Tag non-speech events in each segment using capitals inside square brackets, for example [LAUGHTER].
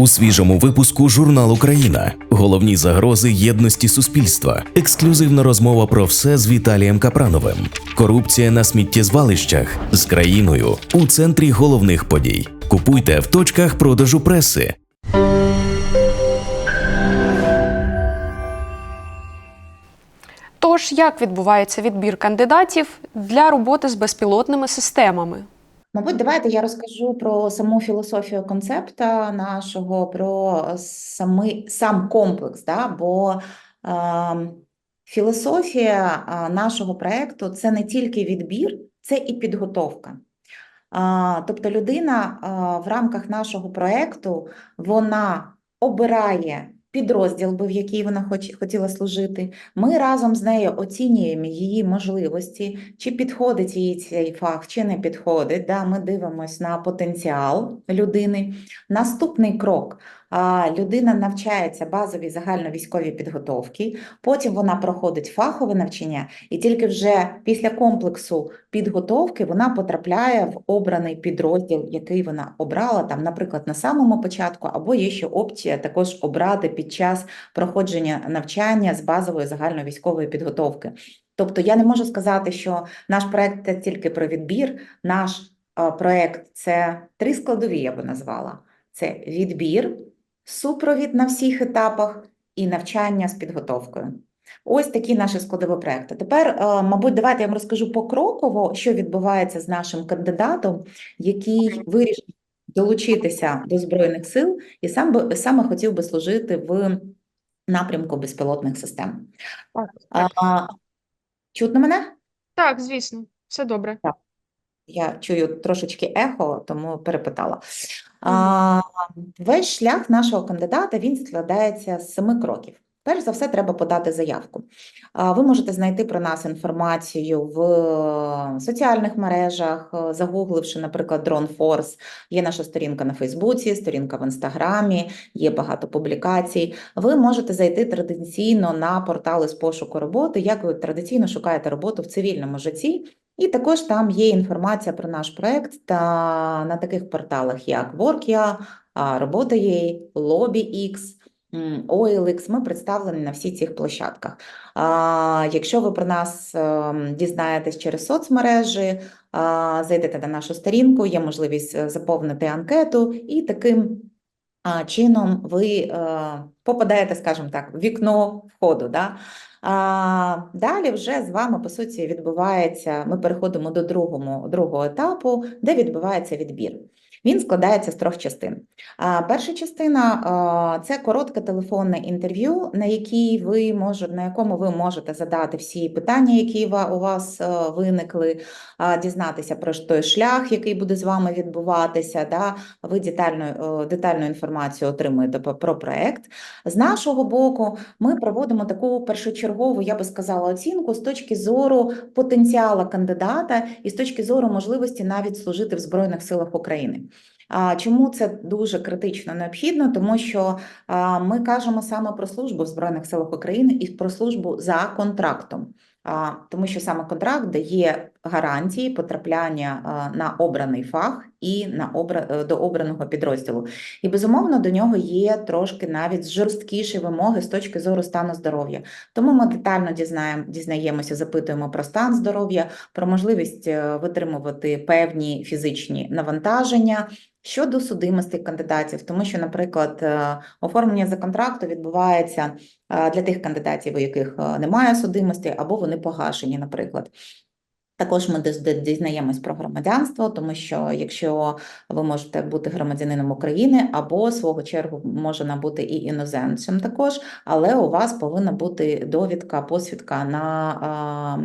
У свіжому випуску журнал Україна. Головні загрози єдності суспільства. Ексклюзивна розмова про все з Віталієм Капрановим. Корупція на сміттєзвалищах з країною у центрі головних подій. Купуйте в точках продажу преси. Тож, як відбувається відбір кандидатів для роботи з безпілотними системами? Мабуть, давайте я розкажу про саму філософію концепта нашого, про самий сам комплекс, да? бо е, філософія нашого проєкту це не тільки відбір, це і підготовка. А, тобто людина а, в рамках нашого проєкту вона обирає підрозділ, би, в який вона хоч, хотіла служити. Ми разом з нею оцінюємо її можливості, чи підходить їй цей фах, чи не підходить. Да? Ми дивимося на потенціал людини. Наступний крок. Людина навчається базовій загальновійськовій підготовці, потім вона проходить фахове навчання, і тільки вже після комплексу підготовки вона потрапляє в обраний підрозділ, який вона обрала, там, наприклад, на самому початку, або є ще опція також обрати під час проходження навчання з базової загальновійськової підготовки. Тобто я не можу сказати, що наш проект це тільки про відбір. Наш проект це три складові, я би назвала: це відбір, супровід на всіх етапах і навчання з підготовкою. Ось такі наші складові проекти. Тепер, е, мабуть, давайте я вам розкажу покроково, що відбувається з нашим кандидатом, який вирішив долучитися до Збройних сил і сам би саме хотів би служити в напрямку безпілотних систем. Так, А, чутно мене? Так, звісно, все добре. Я чую трошечки ехо, тому перепитала. А, весь шлях нашого кандидата він складається з семи кроків. Перш за все, треба подати заявку. Ви можете знайти про нас інформацію в соціальних мережах, е, загугливши, наприклад, Drone Force. Є наша сторінка на Фейсбуці, сторінка в Інстаграмі, є багато публікацій. Ви можете зайти традиційно на портали з пошуку роботи, як ви традиційно шукаєте роботу в цивільному житті. І також там є інформація про наш проект та на таких порталах, як Workia, Робота.ua, LobbyX, OLX. Ми представлені на всіх цих площадках. Якщо ви про нас ем, дізнаєтесь через соцмережі, зайдете на нашу сторінку, є можливість е, заповнити анкету, і таким чином ви е, попадаєте, скажімо так, в вікно входу. Да? А, далі вже з вами, по суті, відбувається, ми переходимо до другому, другого етапу, де відбувається відбір. Він складається з трьох частин. Перша частина це коротке телефонне інтерв'ю, на якій ви можете, на якому ви можете задати всі питання, які у вас е, виникли, дізнатися про той шлях, який буде з вами відбуватися. Да? Ви детальну, е, детальну інформацію отримуєте про проект. З нашого боку, ми проводимо таку першочергову, я би сказала, оцінку з точки зору потенціалу кандидата і з точки зору можливості навіть служити в Збройних силах України. Чому це дуже критично необхідно? Тому що ми кажемо саме про службу в Збройних силах України і про службу за контрактом. Тому що саме контракт дає гарантії потрапляння на обраний фах і на обра... е, до обраного підрозділу. І безумовно до нього є трошки навіть жорсткіші вимоги з точки зору стану здоров'я. Тому ми детально дізнаємо, дізнаємося, запитуємо про стан здоров'я, про можливість е, витримувати певні фізичні навантаження. Щодо судимості кандидатів, тому що, наприклад, е, оформлення за контракту відбувається е, для тих кандидатів, у яких е, немає судимості, або вони погашені, наприклад. Також ми дізнаємось про громадянство, тому що якщо ви можете бути громадянином України або свого чергу може набути і іноземцем також, але у вас повинна бути довідка, посвідка на а,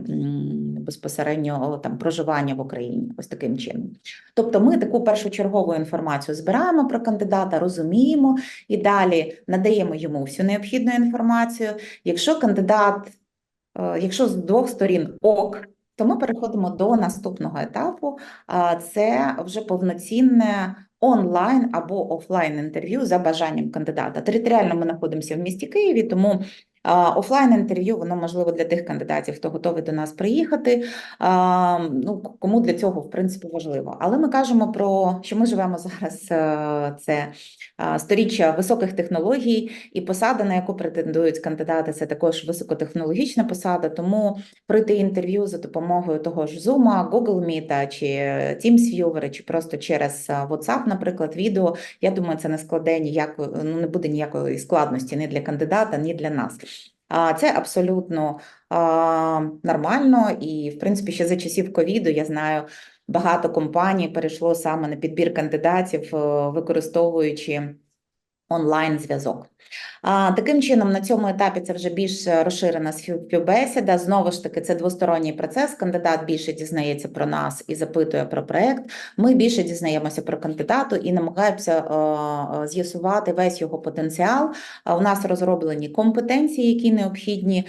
безпосередньо там проживання в Україні, ось таким чином. Тобто ми таку першочергову інформацію збираємо про кандидата, розуміємо і далі надаємо йому всю необхідну інформацію. Якщо кандидат, е, якщо з двох сторін ок, то ми переходимо до наступного етапу. Це вже повноцінне онлайн або офлайн інтерв'ю за бажанням кандидата. Територіально ми знаходимося в місті Києві, тому Офлайн інтерв'ю, воно можливо для тих кандидатів, хто готовий до нас приїхати. Ну, кому для цього, в принципі, важливо. Але ми кажемо про, що ми живемо зараз, е, це сторіччя високих технологій, і посада, на яку претендують кандидати, це також високотехнологічна посада, тому пройти інтерв'ю за допомогою того ж Zoom, Google Meet чи TeamsViewer, чи просто через WhatsApp, наприклад, відео, я думаю, це не складе ніякої, ну, не буде ніякої складності ні для кандидата, ні для нас. А Це абсолютно а, нормально, і в принципі ще за часів ковіду я знаю, багато компаній перейшло саме на підбір кандидатів, е, використовуючи онлайн-зв'язок. А, Таким чином, на цьому етапі це вже більш розширена співбесіда. Знову ж таки, це двосторонній процес. Кандидат більше дізнається про нас і запитує про проект. Ми більше дізнаємося про кандидату і намагаємося е, е, з'ясувати весь його потенціал. У нас розроблені компетенції, які необхідні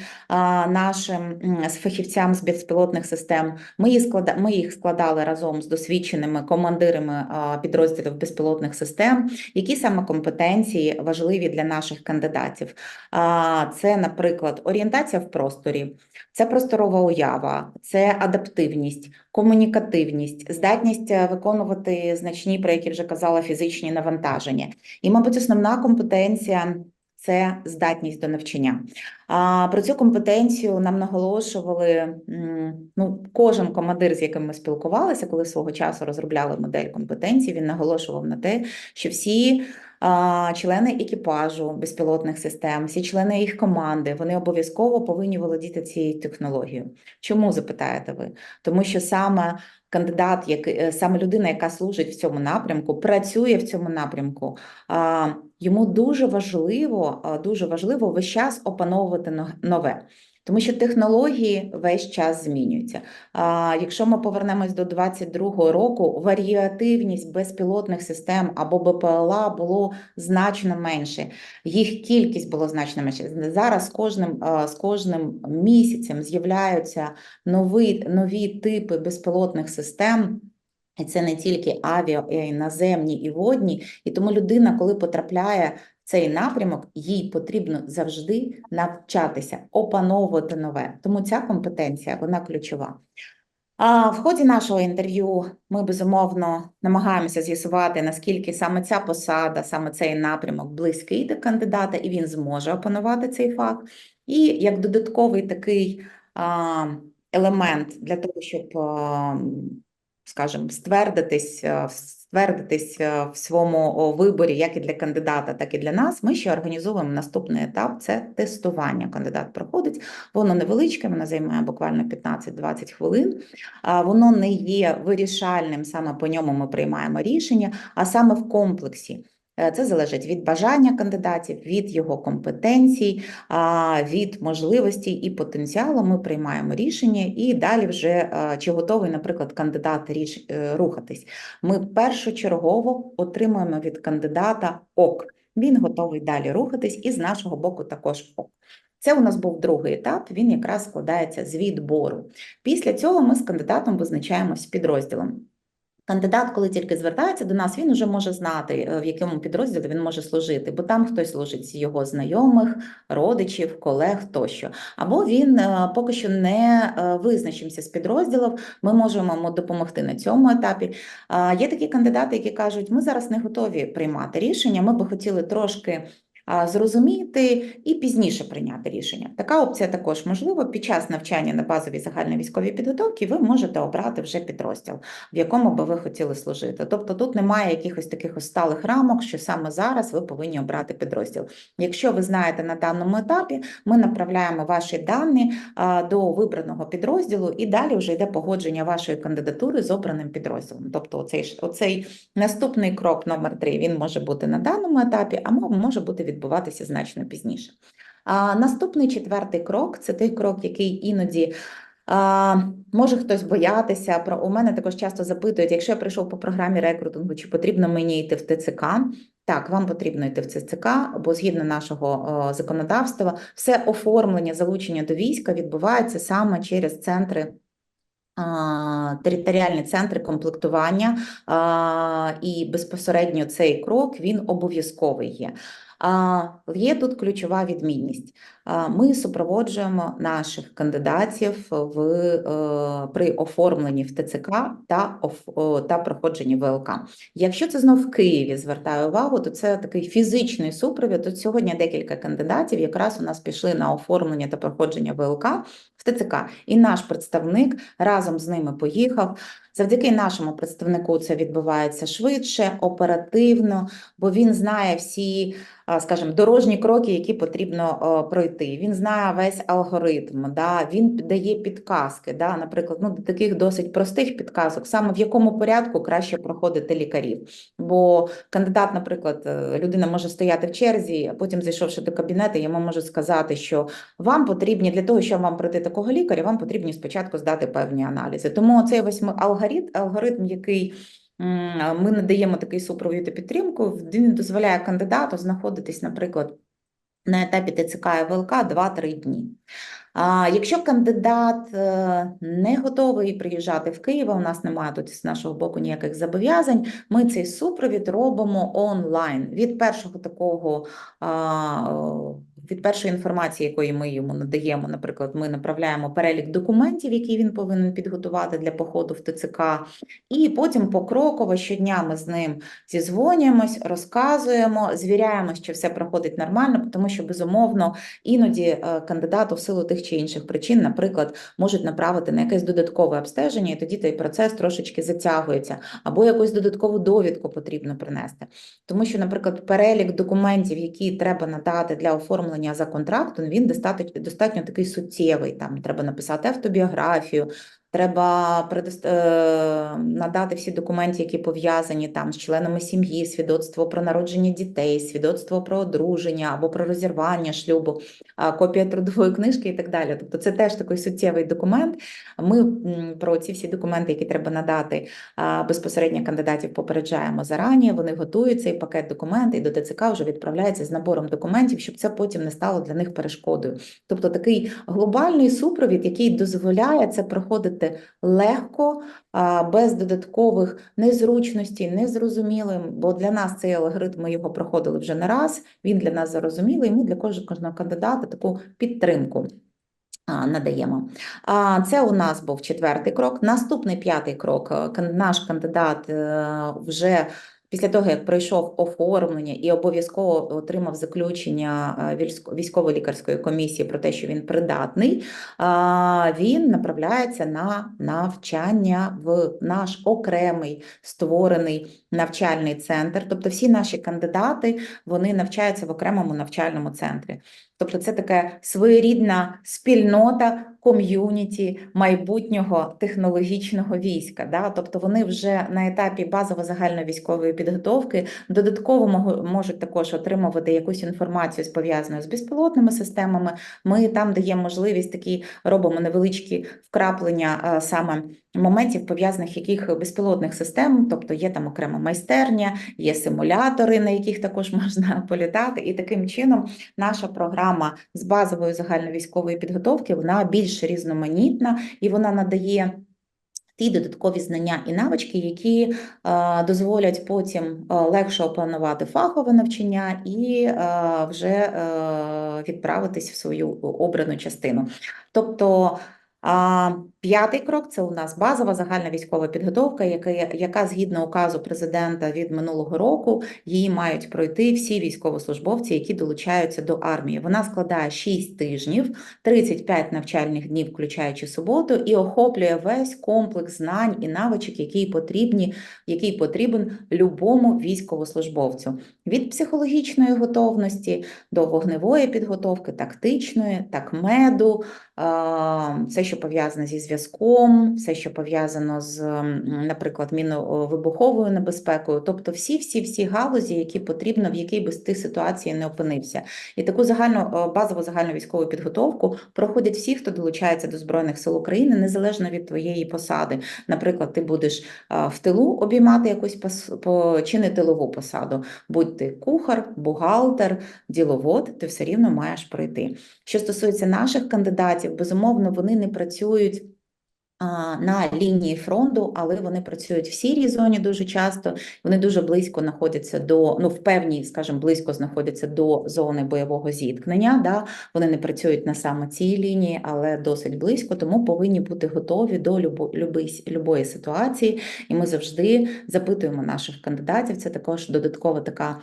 нашим фахівцям з безпілотних систем. Ми їх склада... ми їх складали разом з досвідченими командирами підрозділів безпілотних систем. Які саме компетенції важливі для наших кандидатів? Це, наприклад, орієнтація в просторі, це просторова уява, це адаптивність, комунікативність, здатність е, виконувати значні, про які вже казала, фізичні навантаження. І, мабуть, основна компетенція. Це здатність до навчання. А про цю компетенцію нам наголошували ну, кожен командир, з яким ми спілкувалися, коли свого часу розробляли модель компетенцій, він наголошував на те, що всі члени екіпажу безпілотних систем, всі члени їх команди, вони обов'язково повинні володіти цією технологією. Чому запитаєте ви? Тому що саме кандидат, як е, саме людина, яка служить в цьому напрямку, працює в цьому напрямку. Йому дуже важливо, дуже важливо весь час опановувати но- нове. Тому що технології весь час змінюються. А, якщо ми повернемось до 22-го року, варіативність безпілотних систем або БПЛА було значно менше. Їх кількість було значно менше. Зараз з кожним, з кожним місяцем з'являються нові, нові типи безпілотних систем. І це не тільки авіа, й наземні і водні. І тому людина, коли потрапляє цей напрямок, їй потрібно завжди навчатися, опановувати нове. Тому ця компетенція вона ключова. А в ході нашого інтерв'ю ми безумовно намагаємося з'ясувати, наскільки саме ця посада, саме цей напрямок близький до кандидата, і він зможе опанувати цей фах. І як додатковий такий а, елемент для того, щоб, скажімо, ствердитись, а, ствердитись в своєму виборі, як і для кандидата, так і для нас, ми ще організовуємо наступний етап це тестування. Кандидат проходить, воно невеличке, воно займає буквально 15-20 хвилин. Воно не є вирішальним, саме по ньому ми приймаємо рішення, а саме в комплексі. Е, Це залежить від бажання кандидатів, від його компетенцій, від можливостей і потенціалу. Ми приймаємо рішення і далі вже е, чи готовий, наприклад, кандидат ріш, е, рухатись. Ми першочергово отримуємо від кандидата ок. Він готовий далі рухатись, і з нашого боку також ок. Це у нас був другий етап, він якраз складається з відбору. Після цього ми з кандидатом визначаємось з підрозділом. Кандидат, коли тільки звертається до нас, він вже може знати, е, в якому підрозділі він може служити, бо там хтось служить з його знайомих, родичів, колег тощо. Або він е, поки що не е, визначився з підрозділом, ми можемо йому допомогти на цьому етапі. Є такі кандидати, які кажуть, ми зараз не готові приймати рішення, ми би хотіли трошки зрозуміти і пізніше прийняти рішення. Така опція також можлива. Під час навчання на базовій загальній військовій підготовці ви можете обрати вже підрозділ, в якому би ви хотіли служити. Тобто тут немає якихось таких ось сталих рамок, що саме зараз ви повинні обрати підрозділ. Якщо ви знаєте на даному етапі, ми направляємо ваші дані до вибраного підрозділу, і далі вже йде погодження вашої кандидатури з обраним підрозділом. Тобто, оцей оцей наступний крок номер три він може бути на даному етапі, а мо- може бути відбуватися значно пізніше. А наступний четвертий крок це той крок, який іноді. А, може хтось боятися про у мене також часто запитують, якщо я прийшов по програмі рекрутингу, чи потрібно мені йти в ТЦК? Так, вам потрібно йти в ТЦК, бо згідно нашого о, законодавства, все оформлення залучення до війська відбувається саме через центри. Територіальні центри комплектування і безпосередньо цей крок він обов'язковий є. Є тут ключова відмінність. Ми супроводжуємо наших кандидатів в, е, при оформленні в ТЦК та, та проходженні ВЛК. Якщо це знов в Києві, звертаю увагу, то це такий фізичний супровід. Тут сьогодні декілька кандидатів якраз у нас пішли на оформлення та проходження ВЛК в ТЦК. І наш представник разом з ними поїхав. Завдяки нашому представнику це відбувається швидше, оперативно, бо він знає всі, скажімо, дорожні кроки, які потрібно пройти. Він знає весь алгоритм, да, він дає підказки. Да, наприклад, ну, таких досить простих підказок, саме в якому порядку краще проходити лікарів. Бо кандидат, наприклад, е, людина може стояти в черзі, а потім, зайшовши до кабінету, йому можуть сказати, що вам потрібні для того, щоб вам пройти такого лікаря, вам потрібні спочатку здати певні аналізи. Тому цей ось алгоритм, алгоритм, який ми надаємо такий супровід і підтримку, він дозволяє кандидату знаходитись, наприклад, на етапі ТЦК і ВЛК 2-3 дні. Якщо кандидат е, не готовий приїжджати в Київ, а у нас немає тут з нашого боку ніяких зобов'язань, ми цей супровід робимо онлайн від першого такого від першої інформації, якої ми йому надаємо. Наприклад, ми направляємо перелік документів, які він повинен підготувати для походу в ТЦК, і потім покроково щодня ми з ним зізвонюємось, розказуємо, звіряємо, що все проходить нормально, тому що безумовно іноді е, кандидату в силу тих чи інших причин, наприклад, можуть направити на якесь додаткове обстеження, і тоді той процес трошечки затягується, або якусь додаткову довідку потрібно принести. Тому що, наприклад, перелік документів, які треба надати для оформлення за контрактом, він достатньо, достатньо такий суттєвий. Там треба написати автобіографію. Треба предост... е, надати всі документи, які пов'язані там з членами сім'ї, свідоцтво про народження дітей, свідоцтво про одруження або про розірвання шлюбу, копія трудової книжки і так далі. Тобто це теж такий суттєвий документ. Ми про ці всі документи, які треба надати безпосередньо кандидатів, попереджаємо зарані. Вони готують цей пакет документів і до ТЦК вже відправляється з набором документів, щоб це потім не стало для них перешкодою. Тобто такий глобальний супровід, який дозволяє це проходити легко, без додаткових незручностей, незрозумілим, бо для нас цей алгоритм ми його проходили вже не раз, він для нас зрозумілий, і ми для кожного кандидата таку підтримку надаємо. Це у нас був четвертий крок. Наступний п'ятий крок. е, Наш кандидат е, вже після того, як пройшов оформлення і обов'язково отримав заключення військо- військово-лікарської комісії про те, що він придатний, він направляється на навчання в наш окремий створений навчальний центр. Тобто всі наші кандидати вони навчаються в окремому навчальному центрі. Тобто це така своєрідна спільнота ком'юніті майбутнього технологічного війська. Да? Тобто вони вже на етапі базово-загальновійськової підготовки додатково можуть також отримувати якусь інформацію пов'язаною з безпілотними системами. Ми там даємо можливість такі робимо невеличкі вкраплення саме моментів, пов'язаних яких безпілотних систем, тобто є там окрема майстерня, є симулятори, на яких також [LAUGHS] можна політати, і таким чином наша програма з базової загальновійськової підготовки вона більш різноманітна і вона надає. Ті додаткові знання і навички, які е, дозволять потім е, легше опанувати фахове навчання і е, вже е, відправитись в свою обрану частину. Тобто п'ятий крок це у нас базова загальна військова підготовка, яка, яка згідно указу президента від минулого року, її мають пройти всі військовослужбовці, які долучаються до армії. Вона складає 6 тижнів, 35 навчальних днів, включаючи суботу, і охоплює весь комплекс знань і навичок, які потрібні, який потрібен любому військовослужбовцю від психологічної готовності до вогневої підготовки, тактичної, так меду, все, що пов'язане зі зв'язком, все, що пов'язано з, наприклад, міновибуховою небезпекою, тобто всі-всі-всі галузі, які потрібно, в якій би ти ситуації не опинився. І таку загальну е, базову загальну військову підготовку проходять всі, хто долучається до Збройних сил України, незалежно від твоєї посади. Наприклад, ти будеш в тилу обіймати якусь чи не тилову посаду, будь ти кухар, бухгалтер, діловод, ти все рівно маєш пройти. Що стосується наших кандидатів, безумовно, вони не працюють на лінії фронту, але вони працюють в сірій зоні дуже часто. Вони дуже близько знаходяться до, ну, в певній, скажімо, близько знаходяться до зони бойового зіткнення. Да? Вони не працюють на саме цій лінії, але досить близько, тому повинні бути готові до любо, любої, любої ситуації. І ми завжди запитуємо наших кандидатів. Це також додаткова така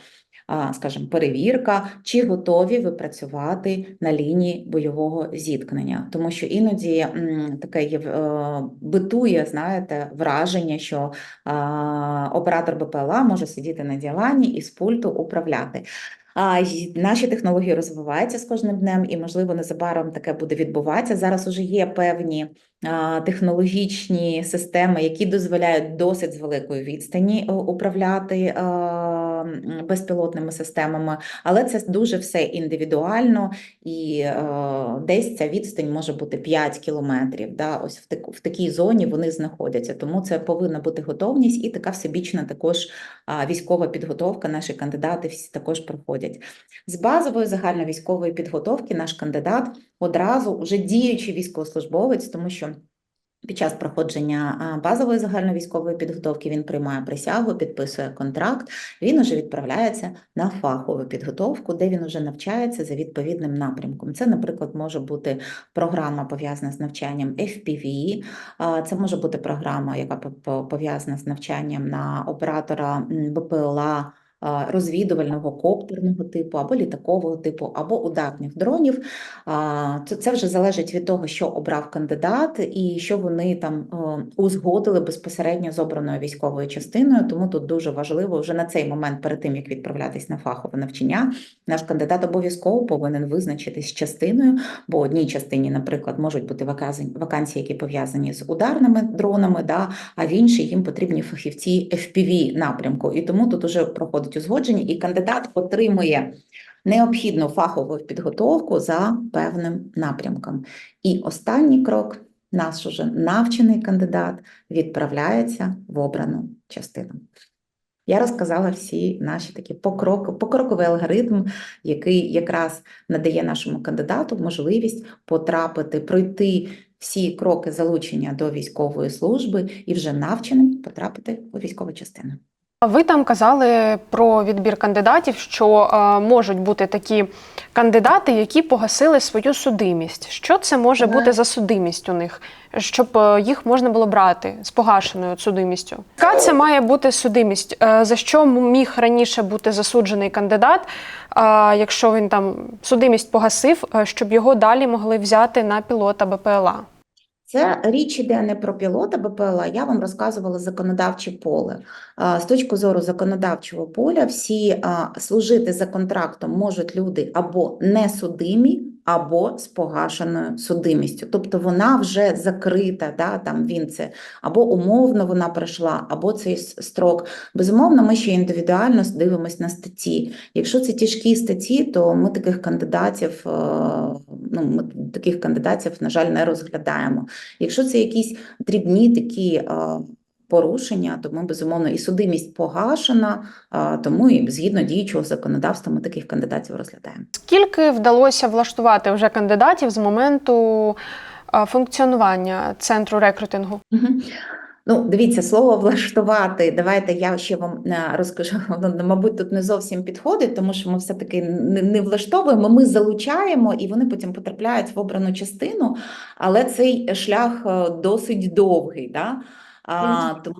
скажімо, перевірка, чи готові ви працювати на лінії бойового зіткнення. Тому що іноді таке є, е, битує, знаєте, враження, що оператор БПЛА може сидіти на дивані і з пульту управляти. А наші технології розвиваються з кожним днем, і можливо незабаром таке буде відбуватися. Зараз уже є певні технологічні системи, які дозволяють досить з великої відстані е, управляти м, безпілотними системами, але це дуже все індивідуально, і е, десь ця відстань може бути 5 кілометрів. Да? Ось в, в такій зоні вони знаходяться. Тому це повинна бути готовність і така всебічна також військова підготовка. Наші кандидати всі також проходять. З базової загальновійськової підготовки наш кандидат одразу вже діючий військовослужбовець, тому що під час проходження базової загальновійськової підготовки він приймає присягу, підписує контракт. Він уже відправляється на фахову підготовку, де він уже навчається за відповідним напрямком. Це, наприклад, може бути програма пов'язана з навчанням FPV, це може бути програма, яка по- по- пов'язана з навчанням на оператора БПЛА. Розвідувального коптерного типу або літакового типу, або ударних дронів. Це, вже залежить від того, що обрав кандидат і що вони там е, узгодили безпосередньо з обраною військовою частиною. Тому тут дуже важливо вже на цей момент, перед тим як відправлятись на фахове навчання, наш кандидат обов'язково повинен визначитись з частиною, бо одній частині, наприклад, можуть бути вакансії, які пов'язані з ударними дронами, да, а в іншій їм потрібні фахівці FPV напрямку. І тому тут уже проходить узгодження, і кандидат отримує необхідну фахову підготовку за певним напрямком. І останній крок, наш уже навчений кандидат відправляється в обрану частину. Я розказала всі наші такі покрок, покроковий алгоритм, який якраз надає нашому кандидату можливість потрапити, пройти всі кроки залучення до військової служби і вже навченим потрапити у військову частину. Ви там казали про відбір кандидатів, що е, можуть бути такі кандидати, які погасили свою судимість. Що це може бути за судимість у них, щоб е, їх можна було брати з погашеною судимістю? Яка це має бути судимість? Е, за що міг раніше бути засуджений кандидат, е, якщо він там судимість погасив, е, щоб його далі могли взяти на пілота БПЛА? Це річ іде не про пілота БПЛА, я вам розказувала законодавче поле. З точки зору законодавчого поля, всі служити за контрактом можуть люди або несудимі, або з погашеною судимістю. Тобто вона вже закрита, да, там він це або умовно вона пройшла, або цей строк. Безумовно, ми ще індивідуально дивимося на статті. Якщо це тяжкі статті, то ми таких кандидатів, е, ну, ми таких кандидатів, на жаль, не розглядаємо. Якщо це якісь дрібні такі е, порушення, то ми безумовно і судимість погашена, тому і згідно діючого законодавства ми таких кандидатів розглядаємо. Скільки вдалося влаштувати вже кандидатів з моменту функціонування центру рекрутингу? Ну, дивіться, слово влаштувати. Давайте я ще вам е, розкажу. [LAUGHS] Воно, мабуть, тут не зовсім підходить, тому що ми все-таки не, не влаштовуємо. Ми залучаємо, і вони потім потрапляють в обрану частину, але цей шлях е, досить довгий. Да? А, тому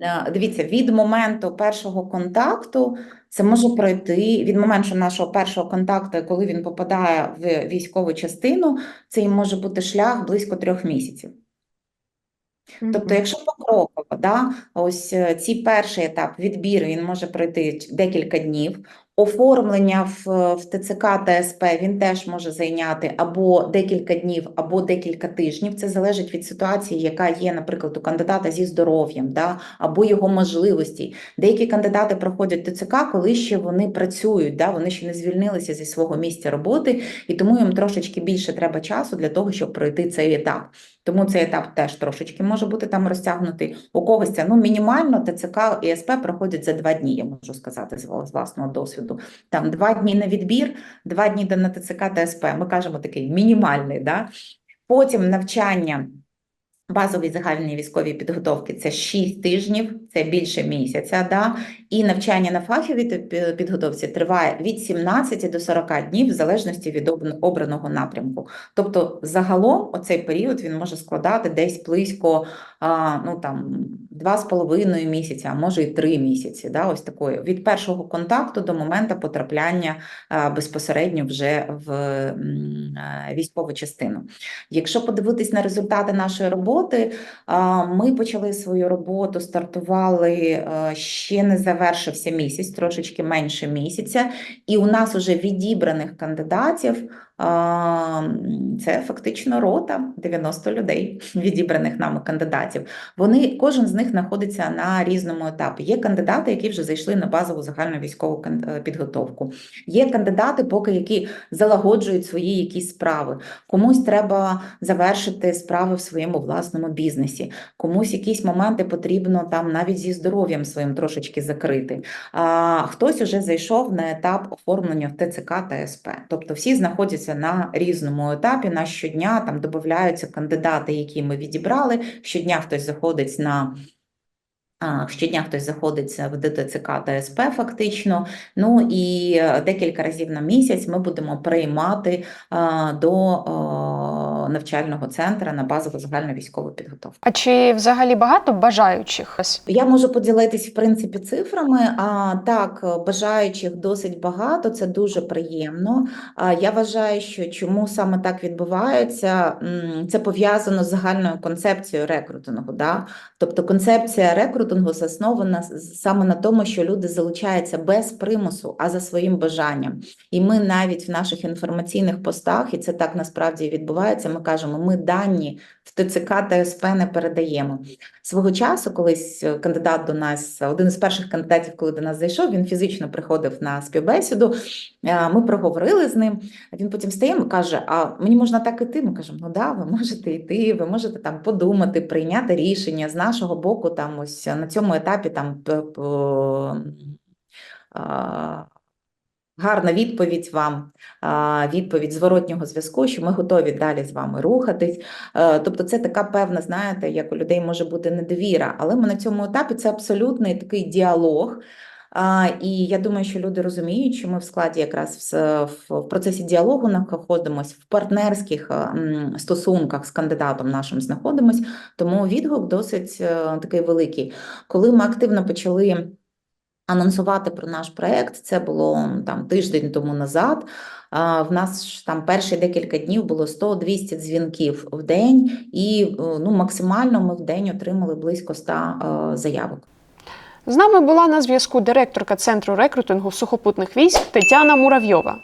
е, дивіться, від моменту першого контакту це може пройти від моменту нашого першого контакту, коли він попадає в військову частину, це і може бути шлях близько трьох місяців. Тобто, якщо покроково, да, ось е, ці перший етап відбіру він може пройти декілька днів. Оформлення в, в ТЦК та СП він теж може зайняти або декілька днів, або декілька тижнів. Це залежить від ситуації, яка є, наприклад, у кандидата зі здоров'ям, да, або його можливостей. Деякі кандидати проходять ТЦК, коли ще вони працюють, да, вони ще не звільнилися зі свого місця роботи, і тому їм трошечки більше треба часу для того, щоб пройти цей етап. Тому цей етап теж трошечки може бути там розтягнутий. У когось це ну мінімально ТЦК і СП проходять за два дні, я можу сказати з власного досвіду. Там два дні на відбір, два дні на ТЦК та. Ми кажемо такий мінімальний. Да? Потім навчання Базовій загальній військовій підготовки це 6 тижнів, це більше місяця, да? і навчання на фаховій підготовці триває від 17 до 40 днів, в залежності від обраного напрямку. Тобто, загалом оцей період він може складати десь близько ну, там, 2,5 місяця, а може і 3 місяці. Да? Ось такої, від першого контакту до моменту потрапляння а, безпосередньо вже в а, військову частину. Якщо подивитись на результати нашої роботи, а, ми почали свою роботу, стартували е, ще не завершився місяць, трошечки менше місяця, і у нас уже відібраних кандидатів. Це фактично рота 90 людей, відібраних нами кандидатів. Вони кожен з них знаходиться на різному етапі. Є кандидати, які вже зайшли на базову загальну військову е, підготовку. Є кандидати, поки які залагоджують свої якісь справи. Комусь треба завершити справи в своєму власному бізнесі, комусь якісь моменти потрібно там навіть зі здоров'ям своїм трошечки закрити. А хтось уже зайшов на етап оформлення в ТЦК та СП. Тобто всі знаходяться на різному етапі. На щодня там додаються кандидати, які ми відібрали. Щодня хтось заходить на Щодня хтось заходить в ДТЦК та СП фактично. Ну і е, декілька разів на місяць ми будемо приймати до а, навчального центру на базову загальну військову підготовку. А чи взагалі багато бажаючих? Я можу поділитись в принципі цифрами. А так, бажаючих досить багато, це дуже приємно. А я вважаю, що чому саме так відбувається, це пов'язано з загальною концепцією рекрутингу. Да? Тобто концепція рекрутингу заснована саме на тому, що люди залучаються без примусу, а за своїм бажанням. І ми навіть в наших інформаційних постах, і це так насправді відбувається, ми кажемо, ми дані в ТЦК та СП не передаємо. Свого часу, колись е, кандидат до нас, один із перших кандидатів, коли до нас зайшов, він фізично приходив на співбесіду. е, Ми проговорили з ним. Він потім стає і каже: А мені можна так іти? Ми кажемо, ну да, ви можете йти, ви можете там подумати, прийняти рішення з нашого боку. Там ось на цьому етапі там Гарна відповідь вам, відповідь зворотнього зв'язку, що ми готові далі з вами рухатись. Е, Тобто це така певна, знаєте, як у людей може бути недовіра, але ми на цьому етапі це абсолютний такий діалог. І я думаю, що люди розуміють, що ми в складі якраз в, процесі діалогу знаходимося, в партнерських е, стосунках з кандидатом нашим знаходимось, тому відгук досить е, такий великий. Коли ми активно почали анонсувати про наш проект, це було там тиждень тому назад. В нас там перші декілька днів було 100-200 дзвінків в день, і е, ну, максимально ми в день отримали близько 100 е, заявок. З нами була на зв'язку директорка центру рекрутингу сухопутних військ Тетяна Муравйова.